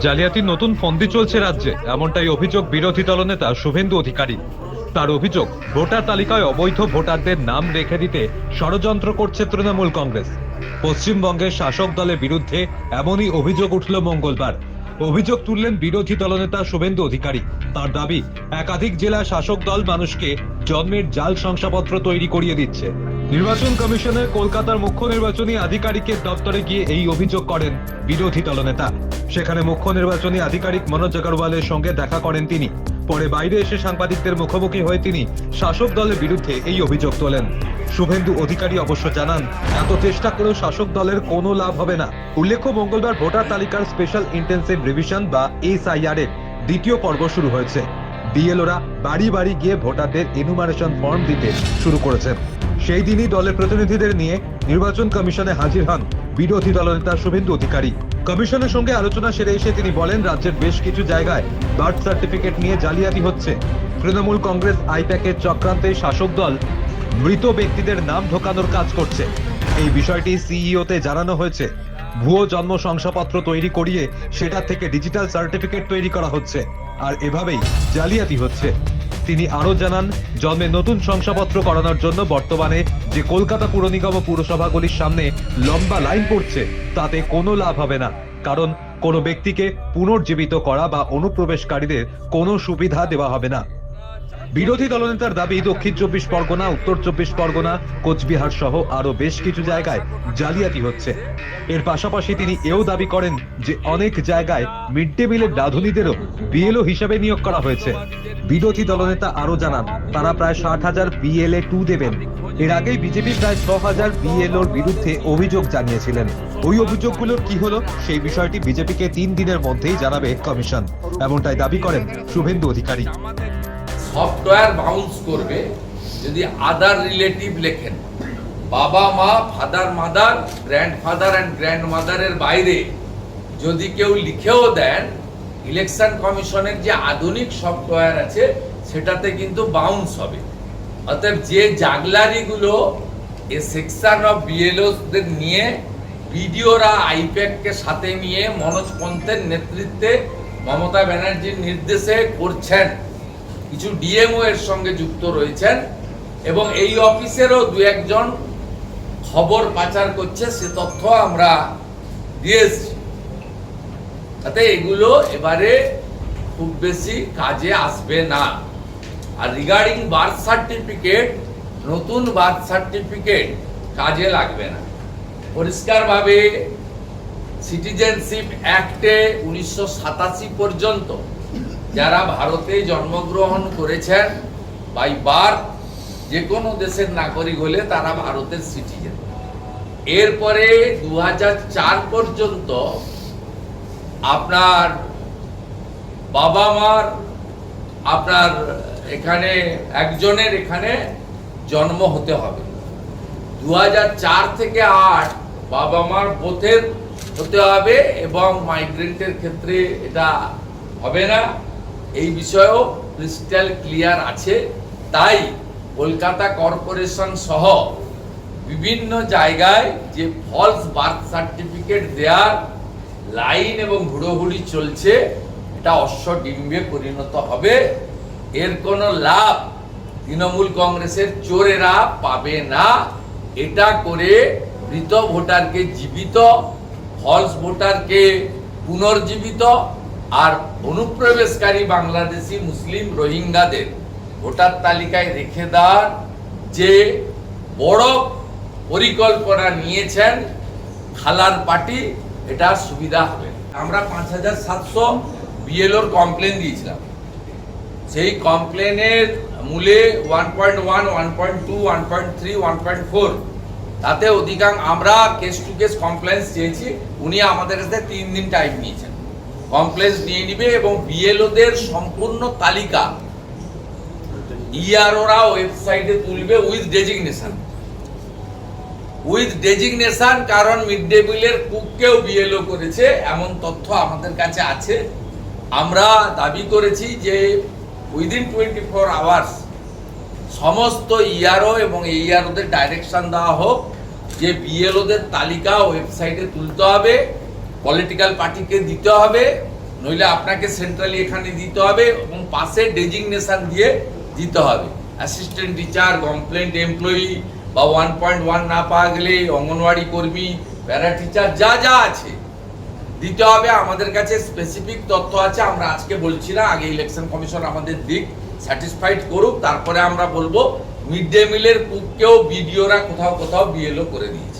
জালিয়াতির নতুন ফন্দি চলছে রাজ্যে। এমনটাই অভিযোগ বিরোধী দলনেতা শুভেন্দু অধিকারী। তার অভিযোগ, ভোটার তালিকায় অবৈধ ভোটারদের নাম রেখে দিতে ষড়যন্ত্র করছে তৃণমূল কংগ্রেস। পশ্চিমবঙ্গের শাসক দলের বিরুদ্ধে এমনই অভিযোগ উঠল মঙ্গলবার। অভিযোগ তুললেন বিরোধী দলনেতা শুভেন্দু অধিকারী। তার দাবি, একাধিক জেলা শাসক দল মানুষকে জন্মের জাল শংসাপত্র তৈরি করিয়ে দিচ্ছে। নির্বাচন কমিশনের কলকাতার মুখ্য নির্বাচনী আধিকারিকের দপ্তরে গিয়ে এই অভিযোগ করেন বিরোধী দলনেতা। সেখানে মুখ্য নির্বাচনী আধিকারিক মনোজ আগরওয়ালের সঙ্গে দেখা করেন তিনি। পরে বাইরে এসে সাংবাদিকদের মুখোমুখি হয়ে তিনি শাসক দলের বিরুদ্ধে এই অভিযোগ তোলেন। শুভেন্দু অধিকারী অবশ্য জানান, এত চেষ্টা করেও শাসক দলের কোনো লাভ হবে না। উল্লেখ্য, মঙ্গলবার ভোটার তালিকার স্পেশাল ইন্টেন্সিভ রিভিশন বা এসআইআর এর দ্বিতীয় পর্ব শুরু হয়েছে। বিএলওরা বাড়ি বাড়ি গিয়ে ভোটারদের এনুমারেশন ফর্ম দিতে শুরু করেছেন সেই দিনই দলের প্রতিনিধিদের নিয়ে নির্বাচন কমিশনে হাজির হন বিরোধী দলনেতা শুভেন্দু অধিকারী। কমিশনের সঙ্গে আলোচনা সেরে এসে তিনি বলেন, রাজ্যের বেশ কিছু জায়গায় বার্থ সার্টিফিকেট নিয়ে জালিয়াতি হচ্ছে। তৃণমূল কংগ্রেস আইপ্যাকের চক্রান্তে শাসক দল মৃত ব্যক্তিদের নাম ঢোকানোর কাজ করছে। এই বিষয়টি সিইওতে জানানো হয়েছে। ভুয়ো জন্ম শংসাপত্র তৈরি করিয়ে সেটা থেকে ডিজিটাল সার্টিফিকেট তৈরি করা হচ্ছে। আর এভাবেই জালিয়াতি হচ্ছে। তিনি আরও জানান, জন্মে নতুন শংসাপত্র করানোর জন্য বর্তমানে যে কলকাতা পুর নিগম পুরসভাগুলির সামনে লম্বা লাইন পড়ছে, তাতে কোনো লাভ হবে না। কারণ কোনো ব্যক্তিকে পুনর্জীবিত করা বা অনুপ্রবেশকারীদের কোনো সুবিধা দেওয়া হবে না। বিরোধী দলনেতার দাবি, দক্ষিণ চব্বিশ পরগনা, উত্তর চব্বিশ পরগনা, কোচবিহার সহ আরও বেশ কিছু জায়গায় জালিয়াতি হচ্ছে। এর পাশাপাশি তিনি এও দাবি করেন যে, অনেক জায়গায় মিড ডে মিলের রাঁধুনিদেরও বিএলও হিসাবে নিয়োগ করা হয়েছে। বিরোধী দলনেতা আরও জানান, তারা প্রায় ষাট হাজার বিএলএ টু দেবেন। এর আগেই বিজেপি প্রায় ছ হাজার বিএলওর বিরুদ্ধে অভিযোগ জানিয়েছিলেন। ওই অভিযোগগুলোর কি হলো, সেই বিষয়টি বিজেপিকে তিন দিনের মধ্যেই জানাবে কমিশন। এমনটাই দাবি করেন শুভেন্দু অধিকারী। সফটওয়্যার বাউন্স করবে যদি আদার রিলেটিভ লেখেন। বাবা, মা father mother grandfather and grand মাদারের বাইরে যদি কেউ লিখেও দেন ইলেকশন কমিশনের যে আধুনিক সফটওয়্যার আছে, সেটাতে কিন্তু বাউন্স হবে। অতএব যে জাগলারিগুলো এ সেকশন অফ বিএলওদের নিয়ে বিডিওরা আইপ্যাককে সাথে নিয়ে মনোজ পন্থের নেতৃত্বে মমতা ব্যানার্জির নির্দেশে করছেন কিছু ডিএমও এর সঙ্গে যুক্ত রয়েছেন এবং এই অফিসেরও দু একজন খবর পাচার করছে, সে তথ্য আমরা দিয়ে এসছি। তাতে এগুলো এবারে খুব বেশি কাজে আসবে না। আর রিগার্ডিং বার্থ সার্টিফিকেট নতুন বার্থ সার্টিফিকেট কাজে লাগবে না। পরিষ্কারভাবে সিটিজেনশিপ অ্যাক্টে উনিশশো সাতাশি পর্যন্ত যারা ভারতে জন্মগ্রহণ করেছেন বাই বার্থ যে কোনো দেশের নাগরিক হলে তারা ভারতের সিটিজেন এরপরে দু চার পর্যন্ত আপনার বাবা মার, আপনার এখানে, একজনের এখানে জন্ম হতে হবে। দু থেকে আট বাবা মার বোথের হতে হবে এবং মাইগ্রেন্টের ক্ষেত্রে এটা হবে না। এই বিষয়েও ক্রিস্টাল ক্লিয়ার আছে। তাই কলকাতা কর্পোরেশন সহ বিভিন্ন জায়গায় যে ফলস বার্থ সার্টিফিকেট দেওয়ার লাইন এবং হুড়োহুড়ি চলছে, এটা অশ্বডিম্বে পরিণত হবে। এর কোনো লাভ তৃণমূল কংগ্রেসের চোরেরা পাবে না। এটা করে মৃত ভোটারকে জীবিত ফলস ভোটারকে পুনর্জীবিত আর অনুপ্রবেশকারী বাংলাদেশি মুসলিম রোহিঙ্গাদের ভোটার তালিকায় রেখে দেওয়ার যে বড় পরিকল্পনা নিয়েছেন খালার পার্টি, এটা সুবিধা হবে। আমরা পাঁচ হাজার সাতশো বিএলওর কমপ্লেন দিয়েছিলাম। সেই কমপ্লেনের মূলে one point one one point two one point three one point four তাতে অধিকাংশ আমরা কেস টু কেস কমপ্লেন্স চেয়েছি। উনি আমাদের কাছে তিন দিন টাইম নিয়েছেন। কমপ্লেন্স নিয়ে নিবে এবং বিএলওদের সম্পূর্ণ তালিকা ইআরওরা ওয়েবসাইটে তুলবে উইথ ডেজিগনেশন উইথ ডেজিগনেশন কারণ মিড ডে মিলের কুককেও বিএলও করেছে, এমন তথ্য আমাদের কাছে আছে। আমরা দাবি করেছি যে উইদিন টোয়েন্টি ফোর আওয়ার্স সমস্ত ইআরও এবং এইআরওদের ডাইরেকশন দেওয়া হোক, যে বিএলওদের তালিকা ওয়েবসাইটে তুলতে হবে। পলিটিক্যাল পার্টিকে দিতে হবে, নইলে আপনাকে সেন্ট্রালি এখানে দিতে হবে এবং পাশে ডেজিগনেশন দিয়ে দিতে হবে। অ্যাসিস্ট্যান্ট টিচার কমপ্লেন্ট এমপ্লয়ি বা ওয়ান পয়েন্ট ওয়ান না পাওয়া গেলে অঙ্গনওয়াড়ি কর্মী প্যারা টিচার যা যা আছে দিতে হবে। আমাদের কাছে স্পেসিফিক তথ্য আছে, আমরা আজকে বলছি না, আগে ইলেকশন কমিশন আমাদের দিক স্যাটিসফাইড করুক, তারপরে আমরা বলব মিড ডে মিলের কুককেও বিডিওরা কোথাও কোথাও বিএলও করে দিয়েছে।